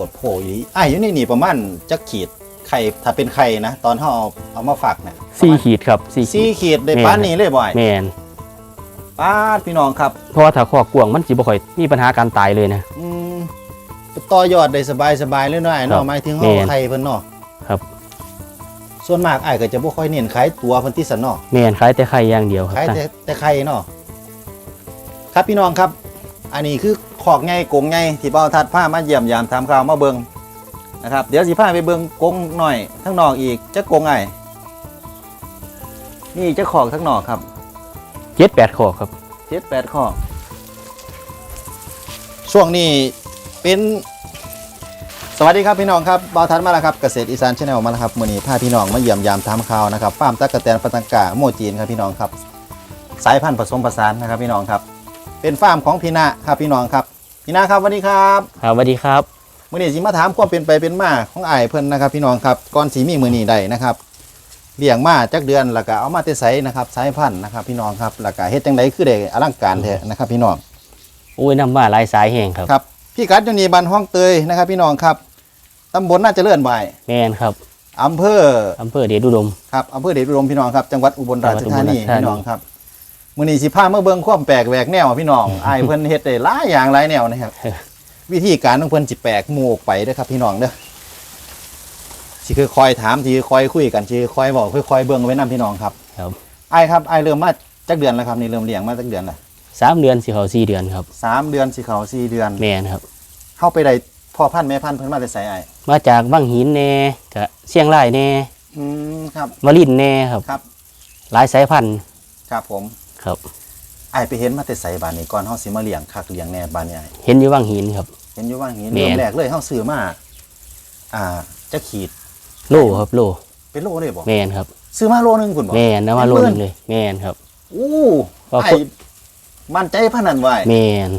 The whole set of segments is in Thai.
วดโผล่อยู่ไอ้ายอยู่นี่นี่ประมาณจักขีดไข่ถ้าเป็นไข่นะ ตอนเขาเอาเอามาฝักนะสี่ขีดครับสี่ขีสี่ดขีดได้แม่นป้านนี้เลยบ่อยแมนป้าดพี่น้องครับเพราะว่าถ้าคอกกวางมันสิบ่ค่อยมีปัญหาการตายเลยนะ อืมต่อยอดได้สบายสบายๆเลยเนาะไอ้ครัเนาะบหมายถึงแม่เฮานไข่เพิ่นเนาะครับ ส่วนมากไอ้ายก็จะบ่ค่อยเน้นขายตัวเพิ่นที่สันเนาะ แมนขายแต่ไข่อย่างเดียวครับขายแต่แต่ไข่เนาะครับพี่น้องครับ อันนี้คือข อกไงกงไงที่เบ้าทัดผ้ามาเยี่ยมยามทำข่าวมาเบิงนะครับ เดี๋ยวสิพาไปเบิงกงหน่อยทั้งนอกอีกจะกงไงนี่จะขอกทั้งนอกครับเจ็ดแปดคอกครับเจ็ดแปดข้อช่วงนี้เป็นสวัสดีครับพี่น้องครับเบาทันมาแล้วครับเกษตรอีสานชาแนลมาแล้วครับมื่อนี้พาพี่น้องมาเยี่ยมยามทำข่าวนะครับฟาร์มตะกะแตนปะตังกาโมจีนครับพี่น้องครับ สายพันธุ์ผสมผสานนะครับพี่น้องครับ เป็นฟาร์มของพี่นาครับพี่น้องครับ พี่นาครับสวัสดีครับครับสวัสดีครับมื่อนี้สิมาถามความเป็นไปเป็นมาของอ้ายเพิ่นนะครับ พี่น้องครับก่อนสีมีมือนี้ได้นะครับเลี้ยงมาจักเดือนแล้วก็เอามาแต่ไสนะครับสายพันธุ์นะครับ พี่น้องครับแล้วก็เฮ็ดจังไดคือได้อลังการแท้นะครับพี่น้องโอ้ยน้ำมาหลายสายแห่งครับครับพี่กัดอยู่นี่บ้านห้องเตยนะครับ พี่น้องครับตำบลน่าจะเลื่อนบ่ายแมนครับอำเภออำเภอเดชอุดมครับอำเภอเดชอุดมพี่น้องครับจังหวัดอุบลราชธานีจังหวัดอุบลราชธานีพี่น้องครับ มื้อนี้สิพามาเบิ่งความแปลกแหวกแนวพี่น้องอ้ายเพิ่นเฮ็ดได้หลายอย่างหลายแนวนะครับ วิธีการของเพิ่นสิแปลกหมู่ออกไปเด้อครับพี่น้องเด้อสิคือคอยถามสิคอยคุยกันสิคอยบอกค่อยๆเบิ่งไว้นํพี่น้องครับครับอ้ายครับอ้ายเริ่มมาจักเดือนแล้วครับนี่เริ่มเลี้ยงมาจักเดือนแล้วสามเดือนสิเขาสี่เดือนครับ สามเดือนสิเข้าสี่เดือน แมนครับ เข้าไปได้พ่อพันธุ์แม่พันธุ์เพิ่นมาแต่ไสอ้ายมาจากบางหินแน่กะเชียงรายแน่อืมครับวลินทร์แน่ครับ ครับ หลายสายพันธุ์ครับผม ครับ ไอายไปเห็นมาแต่ใส่บานนี้ก่อนเฮาสิมาเลี้ยงคักเลี้ยงแน่บานนี้อ้ายเห็นอยู่บางหินครับ เห็นอยู่ว่าอย่างนี้แม่น เริ่มแรกเลยเฮาซื้อมาอ่าจะขีดโลครับโลเป็นโลเลยบ่แมนครับ ซื้อมาโลนึงพุ่นบ่แมนนะว่าโลเป็นหมื่นึนงเลยแมนครับ อู้ว่าไอ้คนมั่นใจพนันไว้แมน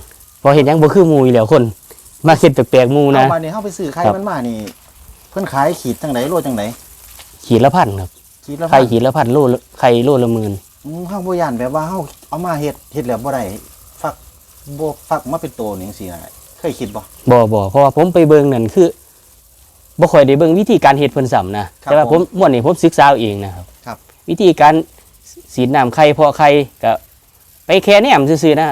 พอเห็นหยังบ่คือหมูอยู่แล้วคน มาเห็ดแปลกๆหมูเอานะบานนี้เฮาไปซื้อไข่ครับ มันมานี่ เพิ่นขายขีดจังไดโลจังไดขีดละพันครับขีดละไข่ขีดละพันโลละไข่โลละหมื่น อืมเฮาบ่ย่านแบบว่าเฮาเอามาเฮ็ดเฮ็ดแล้วบ่ได้ฟักบ่ฟักมาเป็นโตนี่จังซี่นะเคยคิดบ่ บ่บ่เพราะว่าผมไปเบิ่งนั่นคือบ่ค่อยได้เบิ่งวิธีการเฮ็ดเพิ่นซ้ำนะ ครับแต่ว่าผผมมม่วนนี่ผมศึกษาเอาเองนะครับ ครับ วิธีการสีดน้ำไข่เพาะไข่ก็ไปแค่แนมซื่อๆนะ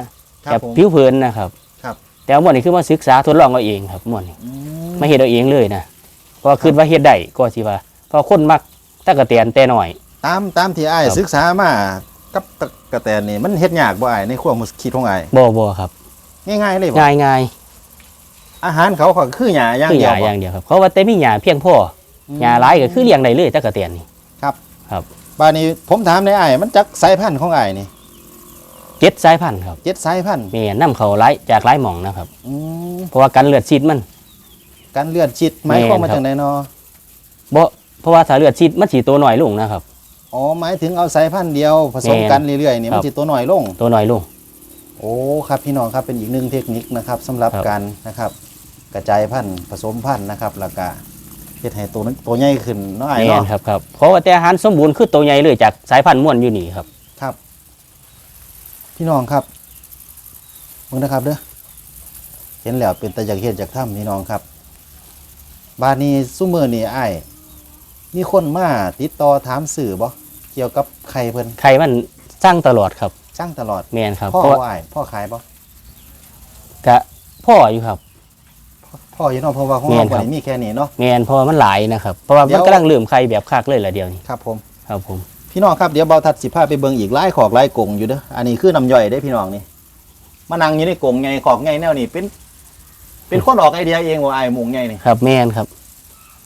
ครัแบบผม ผิวเผินนะครับครับ แต่ว่าม่วนนี่คือมาศึกษาทดลองเอาเองครับม่วนนี่อืมมาเฮ็ดเอาเองเลยนะเพราะว่าคิดว่าเฮ็ดได้ก็สิว่าเพราะคนมักตะกะแตนแต่น้อย ตามตามที่อ้ายครับ ศึกษามากับตะกะแตนนี่มันเฮ็ดยากบ่อ้ายในความคิดของอ้ายบ่บ่ครับ ง่ายๆเลยบ่ง่ายง่ายอาหารเขาก็คือหญ้าอย่างคือหเดียวญ้าบ่อย่างเดียวครับ เพราะว่าแต่มีหญ้าเพียงพอหญ้าหลายก็คือเลี้ยงได้เลยตะกะแตนนี่ บานนี้ผมถามในไอ้ายมันจักสายพันธุ์ของไอ้ายนี่เจ็ดสายพันธุ์ครับเจ็ดสายพันธุ์แม่นำเขาหลายจากหลายหม่องนะครับ อืมเพราะว่าการเลือดซีดมัน การเลือดชิดหมายความว่าแม่นครับ จังไดเนาะ บ่เพราะว่าถ้าเลือดซีดมันสิตัวน้อยลงนะครับ อ๋อหมายถึงเอาสายพันธุ์เดียวผสมแม่นกันเรื่อยๆนี่ครัมันบสิตัวน้อยลง ตัวน้อยลง โอ้ครับพี่น้องครับเป็นอีกหนึ่งเทคนิคนะครับสำหรับครับการนะครับ กระจายพันธุ์ผสมพันธุ์นะครับแล้วก็เฮ็ดให้ตัวนั้นตัวใหญ่ขึ้นเนาะไอ้ายแม่เนาะนครับครับเพราะว่าแต่อาหารสมบูรณ์คือตัวใหญ่เลยจากสายพันธุ์ม่วนอยู่นี่ครับครับ พี่น้องครับมึงนะครับเด้อเห็นแล้วเป็นตะอยากเฮ็ดจากถ้ำพี่น้องครับ บ้านนี้ซุมื้อนี้อ้าย มีคนมาติดต่อถามสื่อบ่เกี่ยวกับไข่เพิ่นไข่มันสร้างตลอดครับสร้างตลอดแม่นครับพ่อเพราะว่าว่าอ้ายพ่อขายบ่กะพ่ออยู่ครับ พ่ออยู่เนาะเพราะว่าของแม่เรานครับ บ่ได้มีแค่นี้เนาะ แม่นเพราะว่ามันหลายนะครับ เพราะว่าเดี๋มันยวกำลังเริ่มไข่แบบคักเลยละเดียวนี้ครับผม ครับผมพี่น้องครับเดี๋ยวเบาทัดสิพาไปเบิ่งอีกหลายขอกหลายกงอยู่เด้ออันนี้คือน้ำย่อยได้พี่น้องนี่มานั่งอยู่ในกงไงขอกไงแนวนี้เป็น เป็นคนออกไอเดียเองว่าอ้ายหมุงไงนี่ครับแม่นครับ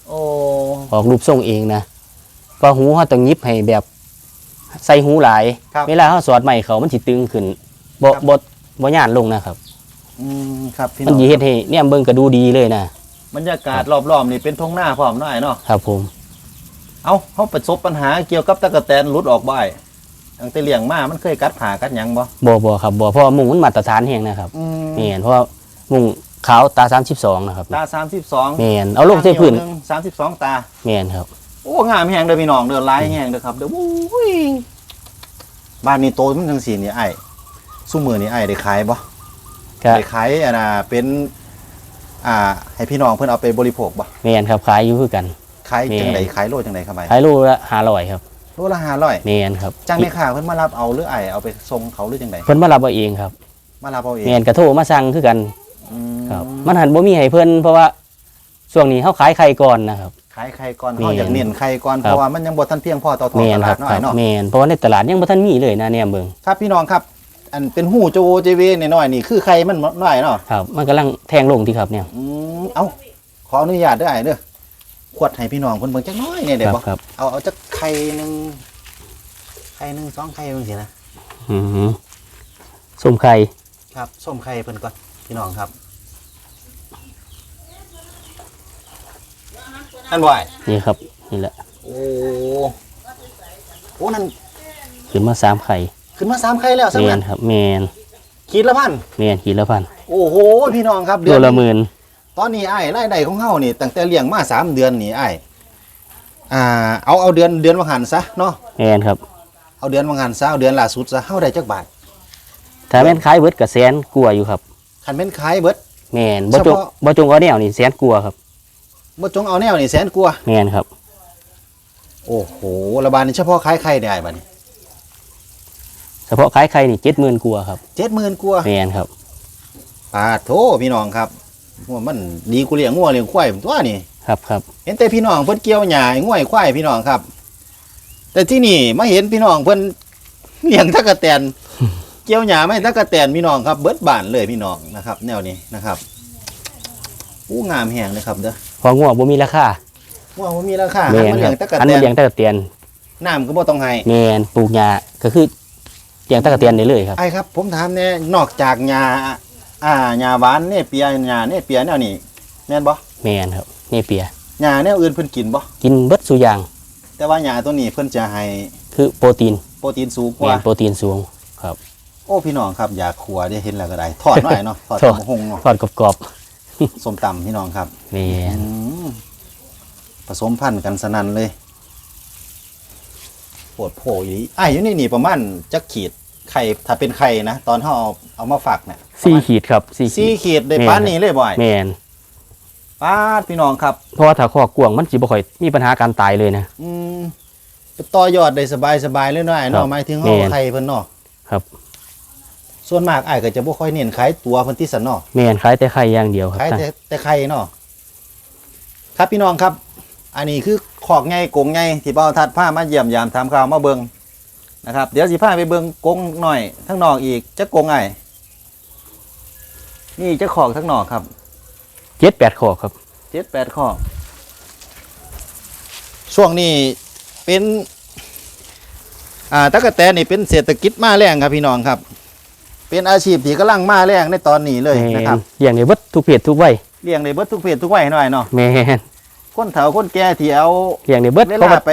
โอ้ ออกรูปทรงเองนะเพราะหูเขาต้องยิบให้แบบใส่หูหลาย ครับเวลาเขาสอดใหม่เขามันสิตึงขึ้นบ่ครับ บ่บ่ย่านลงนะครับ อืมครับพี่มัน้นองสิเฮ็ดให้เนี่ยเบิ่งก็ดูดีเลยนะบรรยากาศรอบๆนี่เป็นทงหน้าพร้อมเนาะไอ้เนาะครับผมเอาเขาประสบปัญหาเกี่ยวกับตะกะแตนหลุดออกบ่อยตั้งแต่เลี้ยงมามันเคยกัดผ่ากัดหยังบ่บ่บ่ครับบ่เพราะว่ามุงมันมาตรฐานแฮงนะครับอืมแม่นเพราะว่ามุง ขาวตา32นะครับตาสามสิบสองแม่นเอาลงใส่พื้นสามสิบสองตาแม่นครับ โอ้งามแหงเด้อพี่น้องเด้อลายแหงเด้อครับเด้ออุ้ยบ้านนี้โตมันจังสีนี่ไอ้ซุมือนี่ไอ้ได้ขายบ่ก็ได้ขายอันน่ะเป็นอ่าให้พี่น้องเพิ่นเอาไปบริโภคบ่แม่นครับขายอยู่คือกันขายจังไดแม่ขายโลจังไดครับไอ้ขายโลละ500ครับโลละ500แม่นครับจังแม่ค้าเพิ่นมารับเอาหรือไอ้เอาไปส่งเขาหรือจังไดเพิ่นมารับเอาเองครับ มารับเอาเองแม่นกระโทรมาสั่งคือกัน อืมครับ มันหันบ่มีให้เพิ่นเพราะว่าช่วงนี้เฮาขายไข่ก่อนนะครับ ขายไข่ก่อนแม่นเฮาอยากเน้นไข่ก่อน ครับ เพราะว่ามันยังบ่ทันเพียงพอต่อท้องแม่ตนคลารัดบเนาะครัไอ้บเนาะ แม่นเพราะว่าในตลาดยังบ่ทันมีเลยนะเนี่ยเบิ่งครับพี่น้องครับ อันเป็นหูโจเจเวน้อยๆนี่คือไข่มันน้อยเนาะ ครับ มันกำลังแทงลงที่ครับเนี่ย อืมเอ้า ขออนุญาตเด้อไอ้เด้อขวดให้พี่น้องเพิ่นเบิ่งจักหน้อยเนี่ยคได้รับบ่ครับ เอาเอาจักไข่หนึงไข่หนึงสองไข่เบิ่งสินะ อือหือส้มไข่ครับส้มไข่เพิ่นก่อนพี่น้องครับ นั่นบ่ไอ้นี่ครับนี่แหละโอ้โอ้นั่นขึ้นมาสามไข่ขึ้นมาสามไข่แล้วสักแมนั้นนครับแมนขีดละพันแมนขีดละพันโอ้โหพี่น้องครับตัวละหมื่นตอนนี้ไอ้รายได้ของเฮานี่ตั้งแต่เลี้ยงมาสามเดือนนี่ไอ้อ่าเอาเอาเดือนเดือนวังหันซะเนาะแมนครับ เอาเดือนวังหันซะเอาเดือนล่าสุดซะเฮาได้จักบาทถ้าแม่นขายเบิดกับแสนกลัวาอยู่ครับคันเป็นขายเบิดแมนบ่จงเฉพาะบ่จงเอาแนวนี่แสนกลัวาครับ บ่จงเอาแนวนี่แสนกว่าแมนครับ โอ้โหระบาดนี่เฉพาะขายไข่ได้ไอ้บัดนี้เฉพาะขายไข่นี่เจ็ดหมื่นกลัวาครับ70,000กว่าแมนครับ ปาโถพี่น้องครับว่ามันดีกูเลี้ยงงัวเลี้ยงควายตัวนี่ ครับครับเห็นแต่พี่น้องเพิ่นเกี่ยวหญ้าให้ง่วยควายพี่น้องครับ แต่ที่นี่มาเห็นพี่น้องเพิ่นเลี้ยงตะกะแตน เกี่ยวหญ้าไม่ตะกะแตนพี่น้องครับ เบิดบ้านเลยพี่น้องนะครับ แนวนี้นะครับอู้งามแหงเลยครับเด้อ พองัวบ่มีราคาว่าบ่มีราคาแมหันนมาคเลี้รัยบงตะกะอันแตนี้นเลี้ยงตะกะเตียนน้ำก็บ่ต้องให้แมนปลูกหญ้าก็คือเลี้ยงตะกะเตียนได้เลยครับ ไอ้ครับ ผมถามแน่นอกจากหญ้าอ่าหญ้าหวานเนี่ยเปียหญ้าเนี่ยเปียแนวนี้แม่นบ่แมนครับนี่เปีย หญ้าแนวอื่นเพิ่นกินบ่กินเบิดสุอย่างแต่ว่าหญ้าตัวนี้เพิ่นจะให้คือโปรตีนโปรตีนสูงกแมว่านโปรตีนสูงครับ โอ้พี่น้องครับอยากขัวได้เห็นแล้วก็ได้ทอดหน่อยเนาะทอดทอดตำหงเนาะทอดกรอบ ส้มตำพี่น้องครับๆแมนอืมผสมพันธุ์กันสนั่นเลยปวดโผอยู่นี่อ้ายอยู่นี่นี่ประมาณจักขีดไข่ถ้าเป็นไข่นะ ตอนเขาเอาเอามาฝักเนี่ยสี่ขีดครับสี่ขีสี่ด ขีดได้แม่น ป้านนี้เลยบ่อยแมนป้าดพี่น้องครับ เพราะว่าถ้าคอกกวางมันสิบ่ค่อยมีปัญหาการตายเลยนะ อืมต่อยอดได้สบายสบายๆเลยเนาะไอ้ครัเนาะบหมายถึงแม่เฮานไข่เพิ่นเนาะครับ ส่วนมากอ้ายก็จะบ่ค่อยเน้นขายตัวเพิ่นที่สันเนาะ แมนขายแต่ไข่อย่างเดียวครับขายแต่แต่ไข่เนาะครับพี่น้องครับ อันนี้คือขอกไงกงไงที่เบ้าทัดผ้ามาเยี่ยมยามทำข่าวมาเบิงนะครับ เดี๋ยวสิพาไปเบิงกงหน่อยทั้งนอกอีกจะกงไงนี่จะขอกทั้งนอกครับเจ็ดแปดขอกครับเจ็ดแปดขอกช่วงนี้เป็น อ่าตะกะแตนนี่เป็นเศรษฐกิจมาแรงครับพี่น้องครับ เป็นอาชีพที่กำลังมาแรงในตอนนี้เลยแมนะครับนอย่างในเบิดทุกเพศทุกวัยเลี้ยงในเบิดทุกเพศทุกวัยหน่อยเนาะแมนคนเฒ่าคนแก่ที่เอาอย่างในเบิดเวเขาลาก็ไป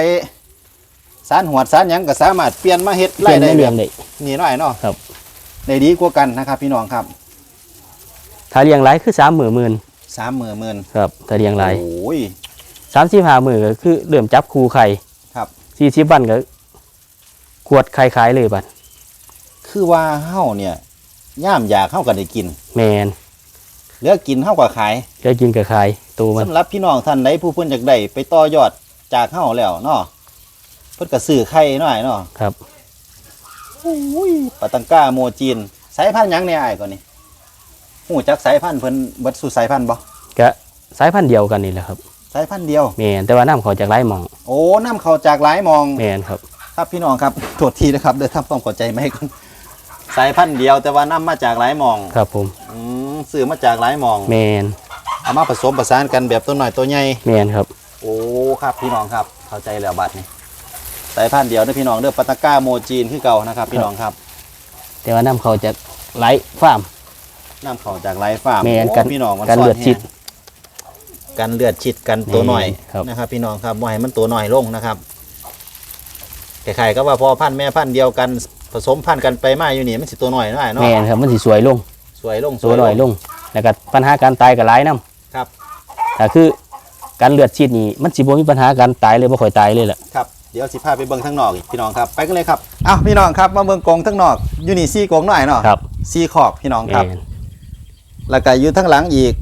สารหวดสารหยังก็สามารถเปลี่ยนมาเฮ็ดเปลี่ไร่ยนได้ไม่เลี้ยงได้นี่หน่อยเนาะครับได้ดีกว่ากันนะครับ พี่น้องครับ ถ้าเลี้ยงหลายคือสามหมื่นหมื่นสามหมื่นหมื่นครับถ้าเลี้ยงหลายโอ้ยสามสิบห้าหมื่นก็คือเริ่มจับคูไข่ครับสี่สิบวันก็ขวดไข่ขายเลยบัดคือว่าเฮาเนี่ย ย่ามอยากเฮาก็ได้กินแมนเหลือกินเฮาก็ขายจะกินกับขายตัวมันสำหรับพี่น้องท่านใดผู้เพิ่นอยากได้ไปต่อยอดจากเฮาแล้วเนาะเพิ่นก็ซื้อไข่หน่อยเนาะครับโอ้ยปาตังก้าโมจีน สายพันธุ์หยังเนี่ยอ้ายก่อนนี่ฮู้จักสายพันธุ์เพิ่นเบิดสู่สายพันธุ์บ่ก็สายพันธุ์เดียวกันนี่แหละครับสายพันธุ์เดียว แมนแต่ว่าน้ำเขาจากไร่หมองโอ้น้ำเข้าจากหลายหมอง แมนครับ ครับพี่น้องครับโทษทีนะครับเดี๋ยวทำความเข้าใจไม่ก่อน สายพันธุ์เดียวแต่ว่านำมาจากหลายหมองครับผมอืมซื้อมาจากหลายหมองแมนเอามาผสมประสานกันแบบตัวหน่อยตัวใหญ่แมนครับ โอ้ครับพี่น้องครับเข้าใจแล้วบัดนี้สายพันธุ์เดียวนะพี่น้องเด้อปาตาก้าโมจีนคือเก่านะครับ พี่น้องครับ แต่ว่าน้ำเขาจากไร่ฟาร์ม น้ำเข้าจากหลายฟาร์มแม่นโอ้กันพี่น้องมันกันซ่เลือดแห้งชิดกันเลือดชิดกันตัวหน่อยแม่นครับ นะครับ พี่น้องครับบ่ให้มันตัวหน่อยลงนะครับคล้ายๆก็ว่าพอพันธุ์แม่พันธุ์เดียวกัน ผสมพันธุ์กันไปมาอยู่นี่มันสิตัวหน่อยหน่อยเนาะแมนครับมันสิสวยลงสวยลงสตัวหน่อยลง แล้วก็ปัญหาการตายกับหลายน้ำครับแต่คือการเลือดชิดนี่มันสิบ่มีปัญหาการตายเลยบ่ค่อยตายเลยแหละครับเดี๋ยวสิพาไปเบิ่งทั้งนอกอีกพี่น้องครับไปกันเลยครับอ้าวพี่น้องครับมาเบิ่งกรงทั้งนอกอยู่นี่ซี่กรงหน่อยเนาะครับซี่ขอบพี่น้องแมครับนแล้วก็อยู่ทั้งหลังอีก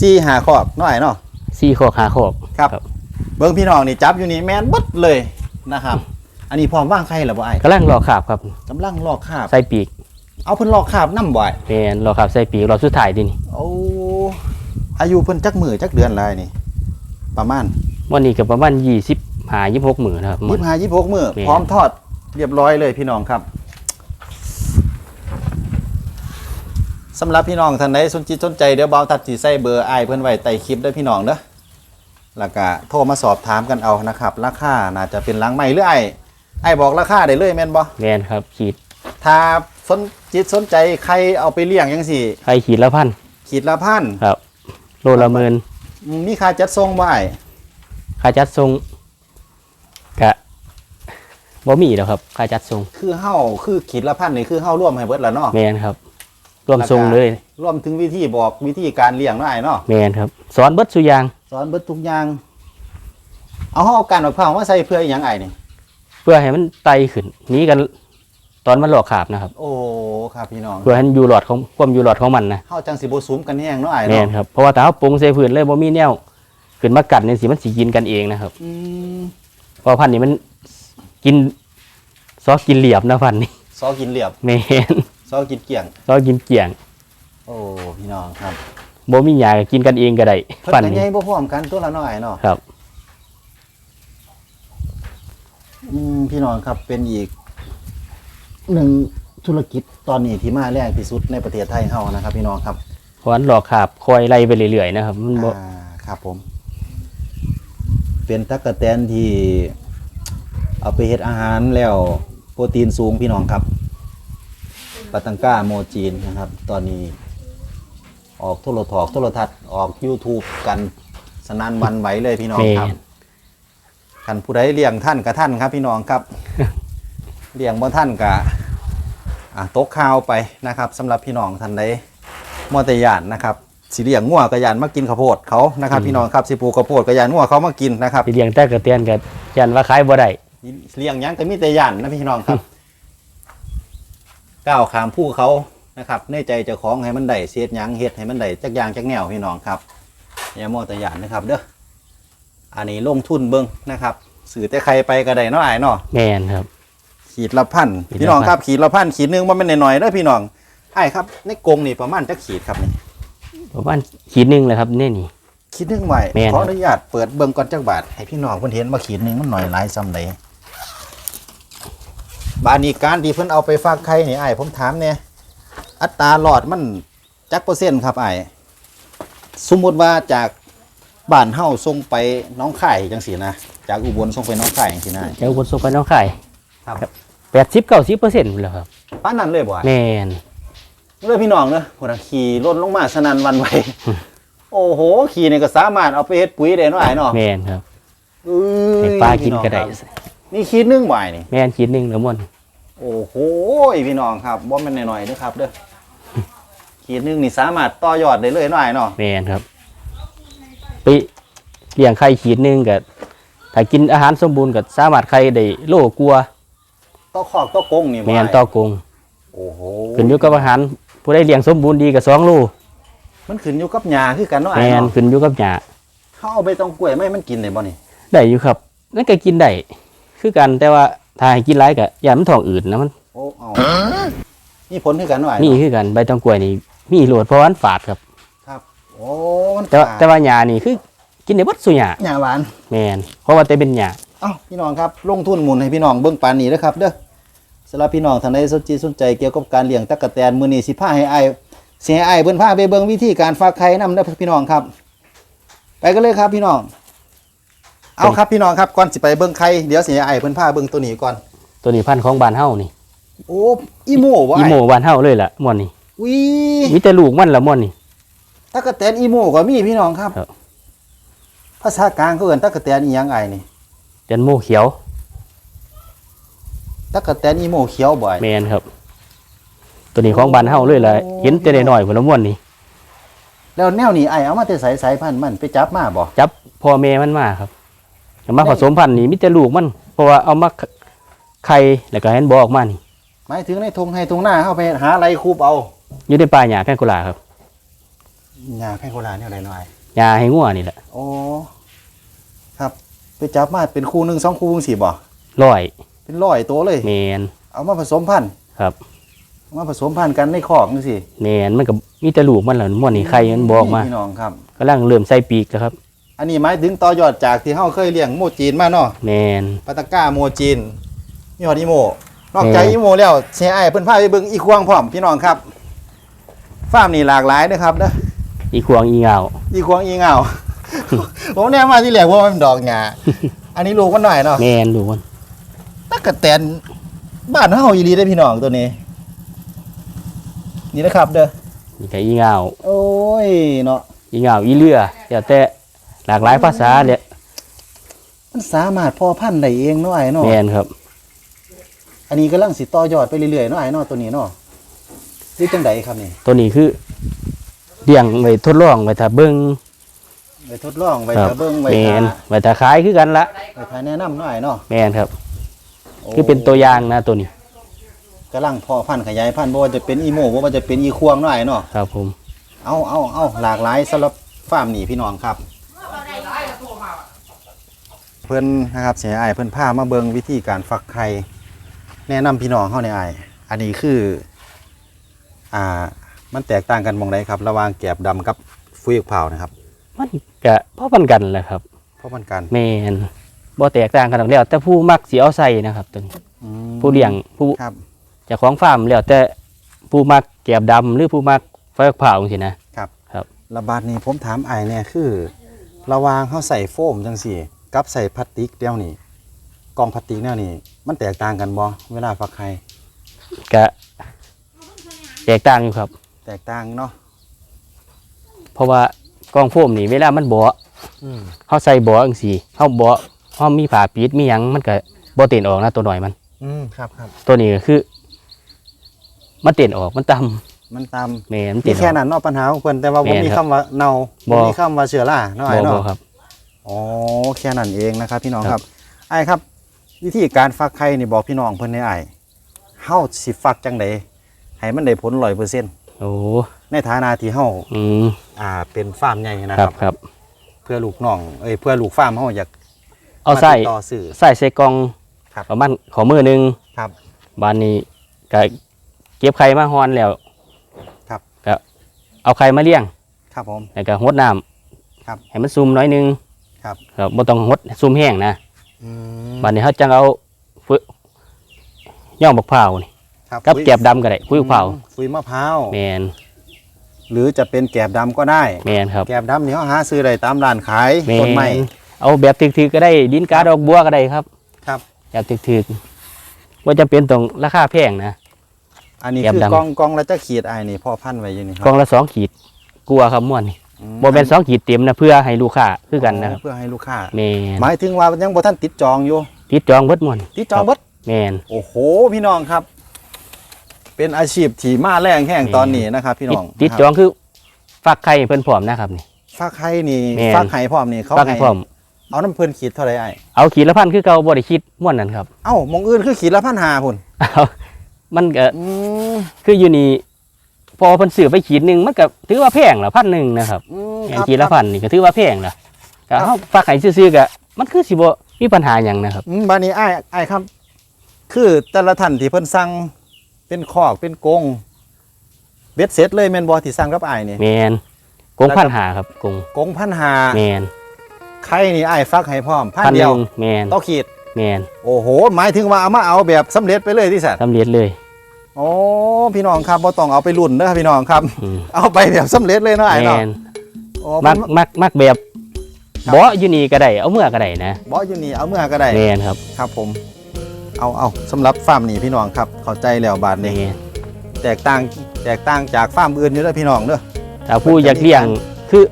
สี่หาขอบน้อยเนาะสี่ขอกหาขอกครับ เบิ่งพี่น้องนี่จับอยู่นี่แม่นเบิดเลยนะครับ อันนี้พร้อมว่างไข่แล้วบ่ไอ้กำลังรอขาบครับกำลังลอกคาบ ใส่ปีกเอาเพิ่นลอกคาบนำบ่ไอ้แม่นรอขาบใส่ปีกรอบสุดท้ายดินี่โอ้อายุเพิ่นจักมือจักเดือนอะไรนี่ ประมาณวันนี้ก็ประมาณยี่สิบหายี่หกหมื่นนะครับ ยี่สิบห้ายี่สิบหกมือแม่น พร้อมทอดเรียบร้อยเลยพี่น้องครับสำหรับพี่น้องท่านใดสนจิตสนใจเดี๋ยวเบาตัดสีใส่เบอร์ไอายเพิ่นไว้ใต้คลิปเด้อพี่น้องเด้อแล้วก็โทรมาสอบถามกันเอานะครับ ราคาน่าจะเป็นหลังใหม่หรือไอ ไอายบอกราคาได้เลยแม่นบ่แม่นครับ ขีดถ้าสนจิตสนใจใครเอาไปเลี้ยงยังสิไข่ขีดละพันขีดละพันครับ โลละหมื่นมีค่าจัดส่งบ่ไอายค่าจัดส่งกะบ่มีแล้วครับ ค่าจัดส่งคือเฮาคือขีดละพันนี่คือเฮาร่วมให้เบิดแล้วเนาะแม่นครับรวมส่งเลยรวมถึงวิธีบอกวิธีการเลี้ยงเนาะไอ้เนาะแม่นครับ สอนเบิดสุอยาง สอนเบิดทุกอย่าง เอาห้องการมะพร้าวมาใส่เพื่ออหยังไอ้นี่ เพื่อให้มันไตขึ้นหนี้กันตอนมันหลอกขาบนะครับโอ้ครับพี่น้องเพื่อให้มันอยู่หลอดของความอยู่หลอดของมันนะเฮาจังสิบ่ซุ้มกันแห้งเนาะไอ้แม่นเนาะครับเพราะว่าถ้าเฮาปรุงใส่พื้นเลยบ่มีแนวขึ้นมากัดนี่สิมันสิกินกันเองนะครับอืมเพราะพันธุ์นี้มันกินซอกินเหลียบนะพันธุ์นี้ซอกินเหลียบแม่นซอกินเกลี่ยง ซอกินเกลี่ยงโอ้พี่น้องครับบ่มีหยาก็กินกันเองก็ได้เพิ่นพันกัธุ์นใหญ่นี้บ่พร้อมกันตัวละน้อยเนาะ ครับ อืมพี่น้องครับเป็นอีกหนึ่งธุรกิจตอนนี้ที่มาแรงที่สุดในประเทศไทยเฮานะครับ พี่น้องครับเพราะฉะนั้นหลอกขาบคอยไล่ไปเรื่อยๆนะครับมันบ่อ่าครับผม เป็นตั๊กแตนที่ เอาไปเฮ็ดอาหารแล้ว โปรตีนสูงพี่น้องครับปาตังก้าโมจีนนะครับ ตอนนี้ ออกโทรทอกโทรทัศน์ออก YouTube กันสนานหวันไหวเลยพี่น้องแม่ครับ น คันผู้ใดเลี้ยงท่านกับท่านครับพี่น้องครับเลี้ยงบ่ท่านกับอะตกข่าวไปนะครับสำหรับพี่น้องท่านใดมอเตยานนะครับสิเลี้ยงงัวกระยานมากินข้าวโพดเขานะครับพี่น้องครับสิปลูกข้าวโพดกระยานงัวเขามากินนะครับสิเลี้ยงแต่กระเตียนก็ยันว่าขายบ่ได้เลี้ยงหยังก็มีแต่ยานนะพี่น้องครับก้าวขามผู้เขานะครับในใจเจ้าของให้มันได้เสียดหยังเฮ็ดให้มันได้จักอย่างจักแนวพี่น้องครับอย่ามอแต่ยานนะครับเด้อ อันนี้ลงทุนเบิ่งนะครับสื่อแต่ใครไปก็ได้เนาะอ้ายเนาะแม่นครับ ขีดละพันขีดละพี่น้องพันครับขีดละพันขีดหนึงมันเป็นหน่อยๆเด้อพี่น้องไอ้ครับในกรงนี่ประมาณจักขีดครับนี่ประมาณขีดหนึงเลยครับนี่นี่ ขีดหนึงไว้แม่น ขออนุญาตเปิดเบิ่งก่อนจักบาทให้พี่น้องเพิ่นเห็นว่าขีดหนึงมันหน่อยหลายซ้ำใดบานนี้การที่เพิ่นเอาไปฝากไข่นี่ไอ้ายผมถามเนี่ยอัตราหลอดมันจักเปอร์เซ็นต์ครับไอ้ายสมมุติว่าจาก บ้านเฮาส่งไปหน้องข่ายจังซี่นะจากอุบลส่งไปหน้องข่ายจังซี่นะแล้วบนโซฟาน้องขายครับ80 90%แล้วครับป้านนั้นเลยบ่อ้ายแม่นเรื่องพี่น้องเนอะพวกน่ะขี่รถลงมาสนันหวันไหวโอ้โห ขี่นี่ก็สามารถเอาไปเฮ็ดปุ๋ยได้เนาะไอ้เนาะแม่นครับเอ้ยให้ปลากินก็ได้พี่องครับนี่ขีดหนึงบ่ายนี่แม่นขีดหนึงแล้วม่วนโอ้โหพี่น้องครับบ่แม่นน้อยๆเด้อครับเด้อขีดหนึงนี่สามารถต่อยอดได้เลยเนาะไอ้เนาะแม่นครับ ไปเลี้ยงไข่ขีดหนึงก็ถ้ากินอาหารสมบูรณ์ก็สามารถไข่ได้โลกลัวาต่อคอกต่อกงนี่บ่แม่นไอ้ต่อกงโอ้โหขึ้นอยู่กับอาหารผู้ใดเลี้ยงสมบูรณ์ดีก็2โลมันขึ้นอยู่กับหญ้าคือกันเนาะไอ้แม่นเนาะขึ้นอยู่กับหญ้าเฮาเอาไปต้องกล้วยไม่มันกินได้บ่นี่ได้อยู่ครับนั่นก็กินได้คือกันแต่ว่าถ้าให้กินหลายก็อย่ามันท้องอืดนะมันโอ้เอามีผลคือกันเนาะไอ้มีเนาะคือกันใบตองกล้วยนี่มีโหลดเพราะว่ามันฝาดครับครับ โอ้มันแต่ว่าฝดแต่ว่าหญ้านี่คือกินได้เบิดสุหญ้าหญ้าหวาน แม่นเพราะว่าแต่เป็นหญ้าเอ้าพี่น้องครับลงทุนหมุนให้พี่น้องเบิ่งปานนี้เด้อครับเด้อสำหรับพี่น้องท่านใดสนใจสนใจเกี่ยวกับการเลี้ยงตั๊กแตนมื้อนี้สิพาให้อ้ายสิให้อ้ายเพิ่นพาไปเบิ่งวิธีการฝากไข่นำเด้อพี่น้องครับ ไปกันเลยครับพี่น้อง เอาครับพี่น้องครับก่อนสิไปเบิ่งไข่เดี๋ยวสิให้อ้ายเพิ่นพาเบิ่งตัวนี้ก่อน ตัวนี้พันธุ์ของบ้านเฮานี่ โอ้อีโมบ่อีอ้ายโมบ้านเฮาเลยล่ะม่วนนี่วิมีแต่ลูกมันละม่วนนี่ ตั๊กแตนอีโมก็มีพี่น้องครับครับ ภาษากลางเขาเอิ้นตั๊กแตนอีหยังอ้ายนี่เดนโมเขียวตั๊กแตนอีโมเขียวบ่อ้ายแม่นครับ ตัวนี้ของบ้านเฮาเลยล่ะโอ้เห็นแต่น้อยๆพุ่นละม่วนนี่แล้วแนวนี้อ้ายเอามาแต่ไสสายพันธุ์มันไปจับมาบ่จับพ่อแม่มันมาครับเอามาได้ผสมพันธุ์นี่มีแต่ลูกมัน เพราะว่าเอามาไข่แล้วก็เห็นบ่ออกมานี่หมายถึงในทงให้ทงหน้าเข้าไปหาอะไรคูบเอาอยู่ในป่าหญ้าแพงกุหลาครับอ ยาแพงโคลาเนี่ยอะไรหน่อยยาให้งัวนี่แหละโอ้ครับ ไปจับมาเป็นคู่หนึ่งสองคู่สี่บ่ร้อยเป็นร้อยตัวเลยแมนเอามาผสมพันธุ์ครับเอามาผสมพันธุ์กันในคอกนี่สิแมนมันก็มีแต่ลูกมันแหละม่วนนี่ไข่มันบอกมาพี่น้องครับกำลังเริ่มใส่ปีกแล้วครับ อันนี้หมายถึงต่อยอดจากที่เฮาเคยเลี้ยงโมจีนมาเนาะแมนปาตาก้าโมจีนมีฮอดอีโมนอกเออจากอีโมแล้วเสียไอ้ายเพิ่นพาไปเบิ่งอีควงพร้อมพี่น้องครับฟาร์มนี่หลากหลายนะครับเด้ ออีควงอีเหงาอีควงอีเหงาผมแน่มาที่แรกว่ามันดอกหญ้าอันนี้ลูกมันหน่อยเนาะแมนลูกมันตักกะแตนบ้านเฮาอีหลีได้อพี่น้องตัวนี้ นี่นะครับ เด้อนี่ก็อีเหงาโอ้ยเนาะอีเหงาอีเรือเดี๋ยวแต่หลากหลายภาษาเลยมันสามารถพอพันธุ์ได้เองเนาะไอ้เนาะแมนครับ อันนี้กำลังสิต่อยอดไปเรื่อยๆเนาะไอ้เนาะตัวนี้เนาะหรือจังไดครับนี่ตัวนี้คือเลี้ยงไว้ทดลองไว้ถ้าเบิ่งไปทดลองไปครับจะเบิ่งไปแมทานไว้ถ้าขายคือกันละไปทาแนะนำหน่อยเนาะแมนครับ โคือเป็นตัวอย่างนะตัวนี้กำลังพอพันธุ์ขยายพันธุ์บ่ว่าจะเป็นอีโมบ่ว่าจะเป็นอีควงหน่อยเนาะครับผม เอาเอาเอาหลากหลายสำหรับฟาร์มนี่พี่น้องครับ เพิ่นนะครับเสียอายเพิ่นพามาเบิ่งวิธีการฟักไข่แนะนำพี่น้องเฮาในอายอันนี้คืออ่า มันแตกต่างกันหมองใดครับ ระหว่างแกบดำกับฟุยกเผานะครับมันก็พอพันกันแหละครับเพราะมันกันแมนบ่แตกต่างกันดอกแล้วแต่ผู้มักสิเอาใส่นะครับตัวนี้อืมผู้เลี้ยงผู้ครับเจ้าของฟาร์มแล้วแต่ผู้มักแกบดำหรือผู้มักไฟเผาจังซี่นะ ระบาดนี้ผมถามไอ้ายเนี่ยคือ ระหว่างเขาใส่โฟมจังสี่ กับใส่พลาสติกเดียวนี่กล่องพลาสติกแนวนี้มันแตกต่างกันบ่เวลาฟักไข่ก็แตกต่างอยู่ครับแตกต่างเนาะเพราะว่ากล้องโฟมนี่เวลามันบ่เฮาใส่บ่จังซี่เฮาบ่เฮามีฝาปิดมีหยังมันก็บ่เต้นออกนะตัวหน่อยมัน อืมครับครับตัวนี้ก็คือ มันเต้นออกมันต่ำมันตามแม่นมันมีเต้นอแค่อก นั้นเนาะปัญหาของเพิ่นแต่ว่าแม่บ่นมีคคำรับว่าเน่าบ่ บ่มีคำว่าเชื้อราเนาะบ่ไอ้บ่เนาะ ครับ อ๋อแค่นั้นเองนะครับ พี่น้องคครัรับ บไอ้ายครับ วิธีการฟักไข่นี่บอกพี่น้องเพิ่นในไอ้ายเฮาสิฟักจังไดให้มันได้ผล100% โอ้ในฐานะที่เฮาอืมอ่า เป็นฟาร์มใหญ่นะคครัรับบ ครับ เพื่อลูกน้องเอ้ยเพื่อลูกฟาร์มเฮาอยากเอาใส่มติดต่อสื่อ ใส่ใส่กล่องครับ ประมาณขอมือหนึงครับ บานนี้ก็เก็บไข่มาฮอนแล้วครับ ก็เอาไข่มาเลี้ยงครับผม แล้วก็หดน้ำครับให้มันซุ่มน้อยหนึงครับ ครับบ่ต้องหดซุ่มแห้งนะอืมบานนี้เขาจังเอาฟุย่องบักพร้าวนี่ ครับกับปุ๋ยแกบดำก็ได้คุยบักพร้าวอืมปุ๋ยมะพร้าวแมนหรือจะเป็นแกบดำก็ได้ แมนครับ แกบดำนี่เขาหาซื้อได้ตามร้านขายแมต้นไม้ นเอาแบบถึกๆก็ได้ดินกาดอกบัวก็ได้ครับครับ แบบถึกๆว่าจะเป็นตรงราคาแพงนะ อันนี้แกบคือดำ กองกองละจะขีดไอ้นี่พ่อพันธุ์ไว้อยู่นี่คกล่รัองละสองขีดกลัวครับม่วนนี่อืมบ่เป็นสองขีดเต็มนะเพื่อให้ลูกค้าคือกันนะครับเพื่อให้ลูกค้า แมนหมายถึงว่ายังบ่ทันติดจองอยู่ ติดจองเบิดม่วนติดจองเบิด แมนโอ้โหพี่น้องครับ เป็นอาชีพที่มาแรงแห้งตอนนี้นะครับ พี่ติดน้องติดจองคือฟักไข่ให้เพิ่นพร้อมนะครับนี่ฟักไข่นี่แม่นฟักไข่พร้อมนี่เขาฟักให้ให้พร้อมเอาน้ำเพิ่นขีดเท่าไหร่ไอ้เอาขีดละพันคือเก่าบ่ได้คิดม่วนนั่นครับ เอ้ามองอื่นคือขีดละพันหาพุ่นเอามันก็อืมคืออยู่นี่พอเพิ่นซื้อไปขีดหนึงมันก็ถือว่าแพงละพันหนึ่งนะครับอืมอคย่างรับขีดละพันนี่ก็ถือว่าแพงละก็ครับเฮาฝากให้ซื้อๆก็มันคือสิบ่มีปัญหาหยังนะครับอืมบานี้ไอ้ไอ้ายครับ คือแต่ละท่านที่เพิ่นสั่ง เป็นคอกเป็นกรงเบ็ดเสร็จเลยแม่นบ่ที่สั่งกับไอ้ายนี่แมนกงแล้วก็พันหาครับกงกรงพันหาแมนไข่นี่ไอ้ายฟักให้พร้อมพันพันหเดียวนึ่งแมนต่อขีด แมนโอ้โห หมายถึงว่าเอามาเอาแบบสำเร็จไปเลยที่สัตว์สำเร็จเลยโอ้พี่น้องครับบ่ต้องเอาไปรุ่นเด้อพี่น้องครับ อืมเอาไปแบบสำเร็จเลยเนาะไอ้แมเนาะนโอ้มักเพิ่นมักมักแบบครับเบาะอยู่นี่ก็ได้เอาเมื่อก็ได้นะบ่อยู่นี่เอาเมื่อก็ได้ แมนครับ ครับผม เอาเอาสำหรับฟาร์มนี่พี่น้องครับเข้าใจแล้วบาทแมนี้นแตกต่างแตกต่างจากฟาร์มอื่นอยู่เด้อพี่น้องเด้อ ถ้าผู้อยากเลี้ยงคือ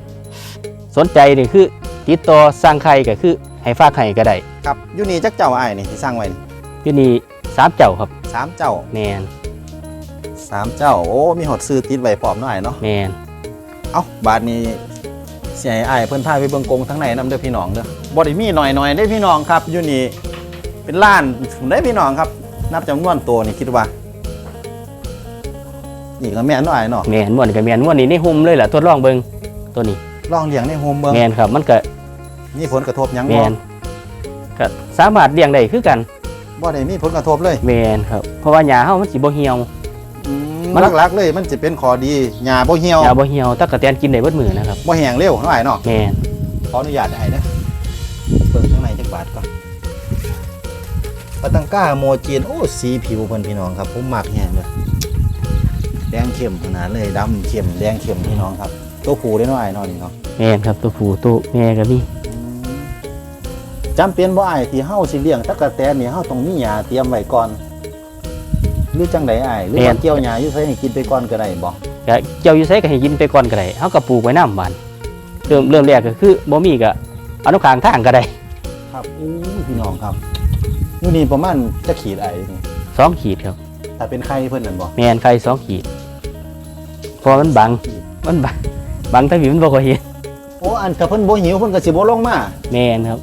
สนใจนี่คือ ติดต่อสร้างไข่ก็คือให้ฝากไข่ก็ได้ครับอยู่นี่จักเจ้าอ้ายนี่ที่สร้างไว้นี่อยู่นี่สามเจ้าครับสามเจ้าแมนสามเจ้าโอ้มีหอดซื้อติดไว้พร้อมเนาะอ้ายเนาะแมนเอ้าบาทนี้สิให้อ้ายเพิ่นพาไปเบิ่งกรงทั้งในนํเด้อพี่น้องเด้อบ่ได้มีหน่อยๆได้พี่น้องครับอยู่นี่ เป็นล้านได้พี่น้องครับ นับจำนวนตัวนี่คิดว่านี่ก็แม่นเนาะอ้ายเนาะแมนม่วนกับแมนม่วนนี่ในหุ่มเลยแหละทดลองเบิ่งตัวนี้ลองเลี้ยงในโฮมเมืองแมนครับมันก็มีผลกระทบหยังแมบ่นก็สามารถเลี้ยงได้คือกันบ่ได้มีผลกระทบเลยแมนครับ เพราะว่าหญ้าเฮามันสิบ่เหี่ยวมัมัน นหลักๆเลย มันจะเป็นข้อดีหญ้าบ่เหี่ยวหญ้าบ่เหี่ยวตะกะแตนกินได้เบิดมื้อนะครับบ่แห้งเร็วเนาะอ้ายเนาะแมนขออนุญาตอ้ายนะเบิ่งข้างในจักบาทก่อน ปาตังก้าโมจีนโอ้สีผิวเพิ่นพี่น้องครับผมมักแฮงเลยแดงเข้มขนาดเลยดำเข้มแดงเข้มพี่น้องครับตัวผู้ได้เนาะอ้ายเนาะนี่เนาะแมนครับตัวผู้ตัวแม่ก็มีจำเป็นบ่อ้ายที่เฮาสิเลี้ยงตะกะแตนนี่เฮาต้องมีหญ้าเตรียมไว้ก่อนหรือจังไดอ้ายหรือว่าเกี่ยวหญ้าอยู่ไสให้กินไปก่อนก็ได้บ่ก็เจ้าอยู่ไสก็ให้กินไปก่อนก็ได้เฮาก็ปลูกไว้น้ำบานเริ่มเริ่มแรกก็คือบ่มีก็เอาน้ำค้างทางก็ได้ ครับอู้พี่น้องครับ อยู่นี่ประมาณจะขีดไอ้นี่สองขีดครับถ้าเป็นไข่เพิ่นนั่นบ่แมนไข่สองขีดเพอมันบัง มันบังบังแต่ผิวมันบ่ค่อยเห็นโอ้อันถ้าเพิ่นบ่หิวเพิ่นก็สิบ่ลงมา แมนครับ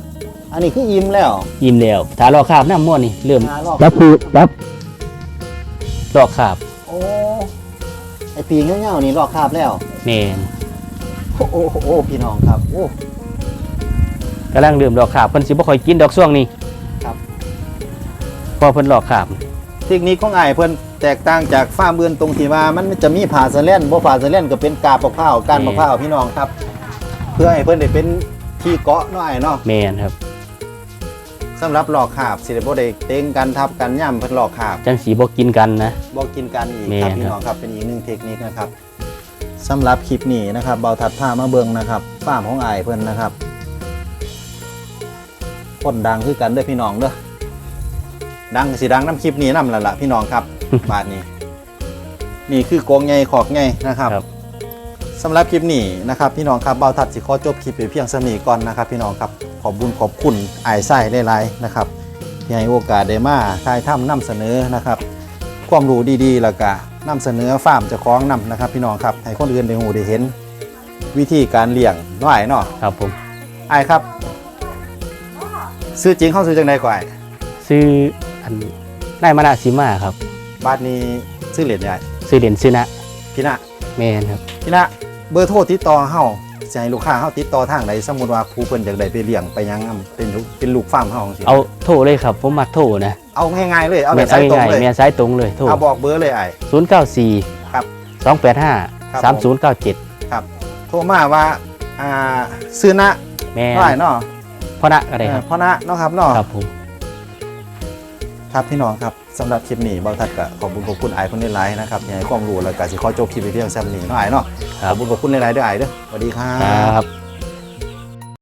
อันนี้คืออิ่มแล้วยิ้มแล้วถ้ารอคาบน้ำม่วนนี่เริ่มหารอบรับคือรับรอคาบโอ้ไอปีเงี้ยวๆนี่ลอกคราบแล้ว แมนโอ้โอ้โอ้พี่น้องครับ โอ้กำลังเริ่มรอคาบเพิ่นสิบ่ค่อยกินดอกช่วงนี้ครับ พอเพิ่นรอคาบเทคนิคของอ้ายเพิ่นแตกต่างจากฟาร์มอื่นตรงที่ว่ามันจะมีผ่าสะแลนบ่ผ่าสะแลนก็เป็นกาบมะพร้าวก้านมะพร้าวพี่น้องครับ เพื่อให้เพิ่นได้เป็นที่เกาะเนาะอ้ายเนาะแมนครับสำหรับหลอกคราบสิได้บ่ได้เต็งกันทับกันย่ํเพิ่นหลอกคราบจังสีบ่กินกันนะบอกกินกันอีกแม่ครับนพี่ครับน้องครับเป็นอีกหนึ่งเทคนิคนะครับสำหรับคลิปนี้นะครับเบาทัดผ้ามาเบิงนะครับฟาร์มของอายเพิ่นนะครับคนดังคือกันเด้อพี่น้องเด้อ ดังสิดังน้ำคลิปนี้นำและล่ะพี่น้องครับ บาทนี้ นี่คือกรงไงขอกไงนะครับครับ สำหรับคลิปนี้นะครับพี่น้องครับเบาทัดสิขอจบคลิปไปเพียงสำนีก่อนนะครับ พี่น้องครับขอบบุญขอบคุณอายไส้หลายๆนะครับที่ให้โอกาสได้มาถ่ายทำนำเสนอนะครับ ความรู้ดีๆ แล้วก็นำเสนอฟาร์มเจะคล้าของนำนะครับ พี่น้องครับให้คนอื่นได้หูได้เห็น วิธีการเลี้ยงน้อยเนาะครับผมไอ้ายครับ ซื้อจริงเข้าซื้อจังใดก่อน ซื้อ อันนายมานาซิมาครับบ้านนี้ซื้อเหรียญใหญ่ซื้อเหรียญซื้อนะพี่นะแมนครับพี่นะเบอร์โทรติดต่อเฮาจะให้ลูกค้าเฮาติดต่อทางใดสมมุติว่าผู้เพิ่นอยากได้ไปเลี้ยงไปหยังนำเป็นลูกเป็นลูกฟาร์มเฮาจังซี่เอาโทรเลยครับผมมักโทรนะเอาง่ายๆเลยเอาแมแบนบสายตรงง่ายเลยๆแมนสายตรงเลยโทรเอาบอกเบอร์เลยไอ้าย094ครับ285ครับผม3097ครับโทรมาว่าอ่าซื้อนะแมนเท่าไหร่เนาะพ่อนะก็ได้ครับเออพ่อนะเนาะครับเนาะครับผม ครับพี่น้องครับสำหรับคลิปนี้บางท่านก็ขอบคุณขอบคุณไอ้คนในไลน์นะครับยังไงความรู้แล้วก็สิขอจบคลิปไปเพียงซ้ำนี้เนาะไอ้ายเนาะขอบคุณขอบคุณในไลน์ด้วยไอ้เด้อสวัสดีครับ